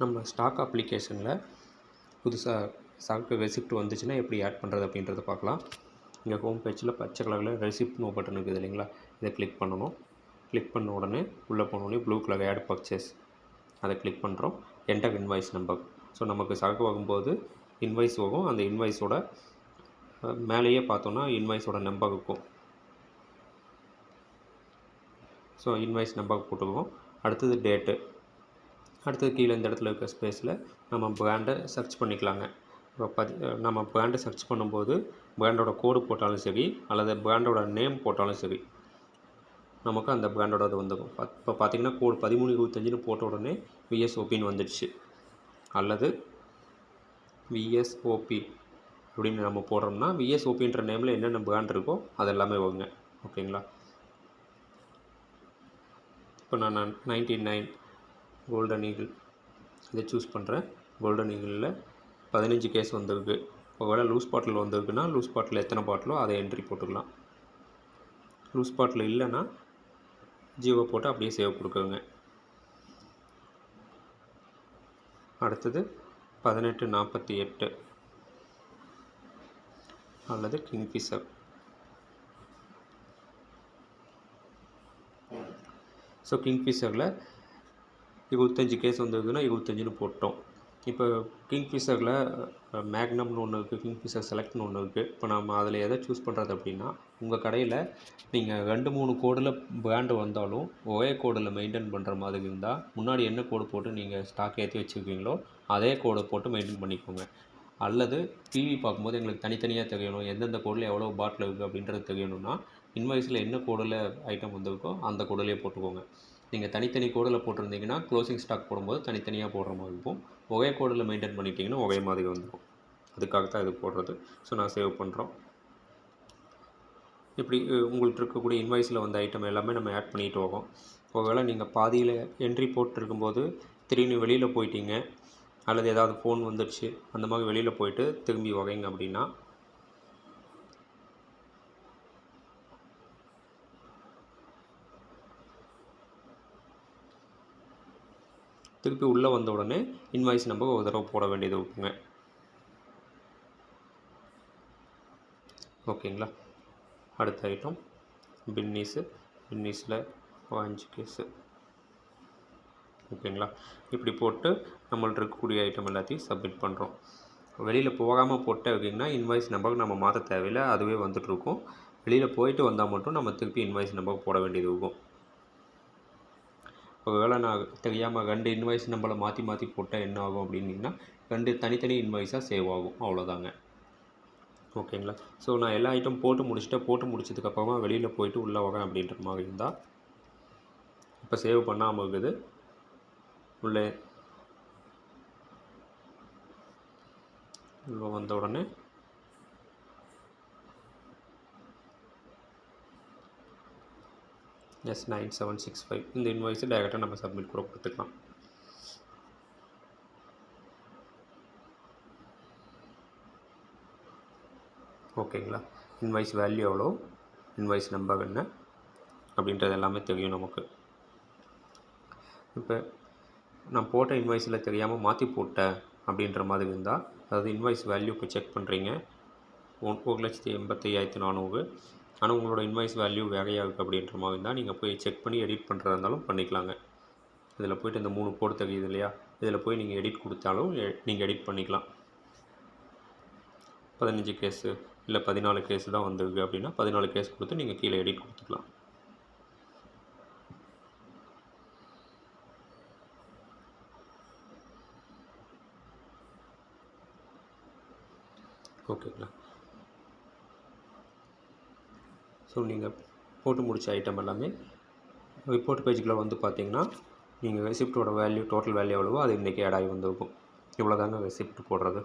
நம்ம ஸ்டாக் அப்ளிகேஷனில் புதுசாக ஸ்டாக் ரெசிப்ட் வந்துச்சுன்னா எப்படி ஆட் பண்ணுறது அப்படின்றத பார்க்கலாம். இங்கே ஹோம் பேஜில் பச்சை கலரில் ரெசிப்ட்னு நோ பட்டன் இருக்குது இல்லைங்களா? இதை கிளிக் பண்ணணும். கிளிக் பண்ண உடனே உள்ளே போனோடனே ப்ளூ கலர் ஆட் பர்ச்சேஸ் அதை கிளிக் பண்ணுறோம் என்டர் இன்வாய்ஸ் நம்பர் ஸோ நமக்கு சரக்கு வாங்கும்போது இன்வாய்ஸ் வரும். அந்த இன்வாய்ஸோட மேலேயே பார்த்தோன்னா இன்வாய்ஸோட நம்பர் இருக்கும். ஸோ இன்வாய்ஸ் நம்பர் போட்டுக்குவோம் அடுத்தது டேட்டு அடுத்தது கீழே இந்த இடத்துல இருக்க ஸ்பேஸில் நம்ம பிராண்டை சர்ச் பண்ணிக்கலாங்க. இப்போ பதி நம்ம பிராண்டை சர்ச் பண்ணும்போது பிராண்டோட கோடு போட்டாலும் சரி அல்லது பிராண்டோட நேம் போட்டாலும் சரி நமக்கு அந்த பிராண்டோட அது வந்துடும் இப்போ பார்த்தீங்கன்னா கோடு பதிமூணு இருபத்தஞ்சுன்னு போட்ட உடனே விஎஸ்ஓபின்னு வந்துடுச்சு. அல்லது விஎஸ்ஓபி அப்படின்னு நம்ம போடுறோம்னா விஎஸ்ஓபின்ற நேமில் என்னென்ன பிராண்ட் இருக்கோ அது எல்லாமே வருங்க ஓகேங்களா இப்போ நான் நைன்டி நைன் கோல்டன் ஈகிள் இதை சூஸ் பண்ணுறேன் கோல்டன் ஈகிளில் பதினஞ்சு கேஸ் வந்திருக்கு. ஒருவேளை லூஸ் பாட்டில் வந்திருக்குன்னா லூஸ் பாட்டில் எத்தனை பாட்டிலோ அதை என்ட்ரி போட்டுக்கலாம். லூஸ் பாட்டில் இல்லைன்னா ஜீவோ போட்டு அப்படியே சேவ் கொடுக்குங்க அடுத்தது பதினெட்டு நாற்பத்தி எட்டு. அல்லது கிங்ஃபிஷர் ஸோ கிங்ஃபிஷரில் இருபத்தஞ்சி கேஸ் வந்ததுன்னா இருபத்தஞ்சின்னு போட்டோம். இப்போ கிங்ஃபிஷரில் மேக்னம்னு ஒன்று இருக்குது கிங்ஃபிஷர் செலக்ட்னு ஒன்று இருக்குது இப்போ நம்ம அதில் எதை சூஸ் பண்ணுறது அப்படின்னா உங்கள் கடையில் நீங்கள் ரெண்டு மூணு கோடில் பிராண்டு வந்தாலும் ஒரே கோடில் மெயின்டைன் பண்ணுற மாதிரி இருந்தால் முன்னாடி என்ன கோடு போட்டு நீங்கள் ஸ்டாக் ஏற்றி வச்சுருக்கீங்களோ அதே கோடை போட்டு மெயின்டைன் பண்ணிக்கோங்க. அல்லது டிவி பார்க்கும்போது எங்களுக்கு தனித்தனியாக தெரியணும் எந்தெந்த கோடில் எவ்வளோ பாட்டில் இருக்குது அப்படின்றது தெரியணும்னா இன்வாய்ஸில் என்ன கோடில் ஐட்டம் வந்திருக்கோ அந்த கோடிலே போட்டுக்கோங்க. நீங்கள் தனித்தனி கோடில் போட்டிருந்தீங்கன்னா க்ளோசிங் ஸ்டாக் போடும்போது தனித்தனியாக போடுற மாதிரி இருக்கும். ஒரே கோடில் மெயின்டைன் பண்ணிட்டீங்கன்னா ஒரே மாதிரி வந்துடும் அதுக்காக தான் இது போடுறது. ஸோ நான் சேவ் பண்ணுறோம் இப்படி உங்கள்கிட்ட இருக்கக்கூடிய இன்வாய்ஸில் வந்த ஐட்டம் எல்லாமே நம்ம ஆட் பண்ணிட்டு வரோம். ஒருவேளை நீங்கள் பாதியில் என்ட்ரி போட்டிருக்கும்போது திடீர்னு வெளியில் போயிட்டீங்க அல்லது ஏதாவது ஃபோன் வந்துடுச்சு அந்த மாதிரி வெளியில் போயிட்டு திரும்பி வகைங்க அப்படின்னா திருப்பி உள்ளே வந்த உடனே இன்வாய்ஸ் நம்ம ஒரு தடவை போட வேண்டியது இருக்குங்க. ஓகேங்களா? அடுத்த ஐட்டம் பின்னீஸு பின்னீஸில் அஞ்சு கேஸு ஓகேங்களா? இப்படி போட்டு நம்மள்ட்ட இருக்கக்கூடிய ஐட்டம் எல்லாத்தையும் சப்மிட் பண்ணுறோம் வெளியில் போகாமல் போட்டு அப்படின்னா இன்வாய்ஸ் நம்பருக்கு நம்ம மாற்ற தேவையில்லை. அதுவே வந்துட்டுருக்கும் வெளியில் போயிட்டு வந்தால் மட்டும் நம்ம திருப்பி இன்வாய்ஸ் நம்பர் போட வேண்டியது இருக்கும். இப்போ வேலை நான் தெரியாமல் ரெண்டு இன்வாய்ஸ் நம்மளை மாற்றி மாற்றி போட்டால் என்ன ஆகும் அப்படின்னிங்கன்னா ரெண்டு தனித்தனி இன்வாய்ஸாக சேவ் ஆகும். அவ்வளோதாங்க ஓகேங்களா? ஸோ நான் எல்லா ஐட்டம் போட்டு முடிச்சுட்டு போட்டு முடிச்சதுக்கப்புறமா வெளியில் போயிட்டு உள்ளே வரேன் அப்படின்ற மாதிரி இருந்தால் இப்போ சேவ் பண்ணாமல் இருக்குது. உள்ளே. உள்ளே வந்த உடனே S nine seven six five இந்த இன்வாய்ஸை டேரெக்டாக நம்ம சப்மிட் கூட கொடுத்துக்கலாம். ஓகேங்களா? இன்வாய்ஸ் வேல்யூ எவ்வளோ? இன்வாய்ஸ் நம்பர் என்ன? அப்படின்றது எல்லாமே தெரியும் நமக்கு. இப்போ நான் போட்ட இன்வாய்ஸில் தெரியாமல் மாற்றி போட்டேன் அப்படின்ற மாதிரி இருந்தால் அதாவது இன்வாய்ஸ் வேல்யூக்கு செக் பண்ணுறீங்க ஒன் ஒரு லட்சத்தி எண்பத்தி ஐயாயிரத்தி நானூறு. ஆனால் உங்களோட இன்வாய்ஸ் வேல்யூ வேறையாக இருக்குது அப்படின்ற மாதிரி இருந்தால் நீங்கள் போய் செக் பண்ணி எடிட் பண்ணுறதா இருந்தாலும் பண்ணிக்கலாங்க. இதில் போய்ட்டு இந்த மூணு போட்டு தெரியுது இல்லையா? இதில் போய் நீங்கள் எடிட் கொடுத்தாலும் நீங்கள் எடிட் பண்ணிக்கலாம். பதினஞ்சு கேஸு இல்லை பதினாலு கேஸு தான் வந்திருக்கு அப்படின்னா பதினாலு கேஸ் கொடுத்து நீங்கள் கீழே எடிட் கொடுத்துக்கலாம். ஓகேங்களா ஸோ நீங்கள் போட்டு முடித்த ஐட்டம் எல்லாமே ரிப்போர்ட் பேஜுக்குள்ளே வந்து பார்த்தீங்கன்னா நீங்கள் ரெசிப்டோட வேல்யூ டோட்டல் வேல்யூ எவ்வளவோ அது இன்றைக்கி ஆட் ஆகி வந்திருக்கும் இவ்வளோ தாங்க ரெசிப்ட் போடுறது.